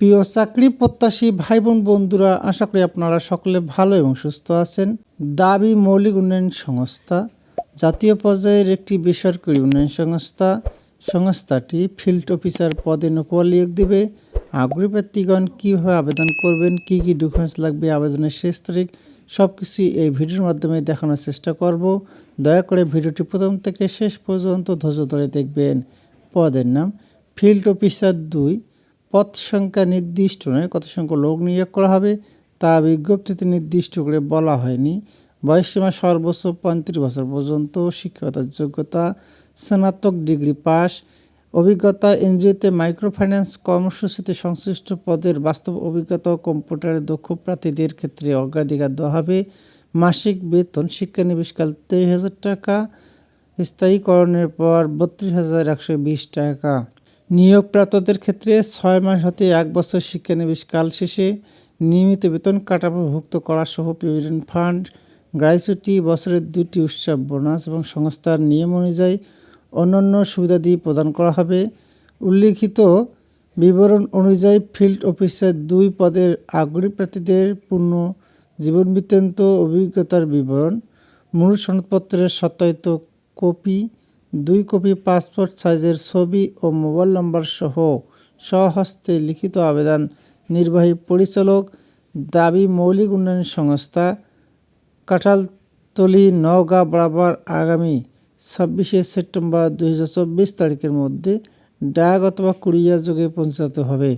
প্রিয় চাকরি প্রত্যাশী ভাই বোন বন্ধুরা, আশা করি আপনারা সকলে ভালো এবং সুস্থ আছেন। দাবি মৌলিক উন্নয়ন সংস্থা, জাতীয় পর্যায়ের একটি বেসরকারি উন্নয়ন সংস্থা, সংস্থাটি ফিল্ড অফিসার পদে নকল নিয়োগ দেবে। আগ্রহী প্রার্থীগণ কীভাবে আবেদন করবেন, কী কী ডকুমেন্টস লাগবে, আবেদনের শেষ তারিখ সব কিছুই এই ভিডিওর মাধ্যমে দেখানোর চেষ্টা করব। দয়া করে ভিডিওটি প্রথম থেকে শেষ পর্যন্ত ধৈর্য ধরে দেখবেন। পদের নাম, ফিল্ড অফিসার দুই পদ সংখ্যা নির্দিষ্ট নয় কত সংখ্যক লোক নিয়োগ করা হবে তা বিজ্ঞপ্তিতে নির্দিষ্ট করে বলা হয়নি। বয়সসীমা সর্বোচ্চ পঁয়ত্রিশ বছর পর্যন্ত, শিক্ষকতার যোগ্যতা স্নাতক ডিগ্রি পাস, অভিজ্ঞতা এনজিওতে মাইক্রোফাইন্যান্স কর্মসূচিতে সংশ্লিষ্ট পদের বাস্তব অভিজ্ঞতা ও কম্পিউটারে দক্ষ প্রার্থীদের ক্ষেত্রে অগ্রাধিকার দেওয়া হবে। মাসিক বেতন শিক্ষানবিশকাল তেইশ হাজার টাকা, স্থায়ীকরণের পর বত্রিশ হাজার একশো বিশ টাকা। নিয়োগপ্রাপ্তদের ক্ষেত্রে ছয় মাস হতে এক বছর শিক্ষানবিশ কাল শেষে নিয়মিত বেতন কাঠামোভুক্ত করা সহ প্রভিডেন্ট ফান্ড গ্র্যাচুইটি বছরের দুটি উৎসব, বোনাস এবং সংস্থার নিয়ম অনুযায়ী অন্যান্য সুবিধাদি প্রদান করা হবে। উল্লিখিত বিবরণ অনুযায়ী ফিল্ড অফিসার দুই পদের আগ্রহী প্রার্থীদের পূর্ণ জীবন বৃত্তান্ত অভিজ্ঞতার বিবরণ, মূল সনদপত্রের সত্যায়িত কপি দুই কপি পাসপোর্ট সাইজের ছবি ও মোবাইল নম্বর সহ স্বহস্তে লিখিত আবেদন। নির্বাহী পরিচালক, দাবি মৌলিক উন্নয়ন সংস্থা, কাঁঠালতলি, নওগাঁ বরাবর আগামী ছাব্বিশে সেপ্টেম্বর দু হাজার চব্বিশ তারিখের মধ্যে ডাক অথবা কুরিয়ার যোগে পৌঁছাতে হবে।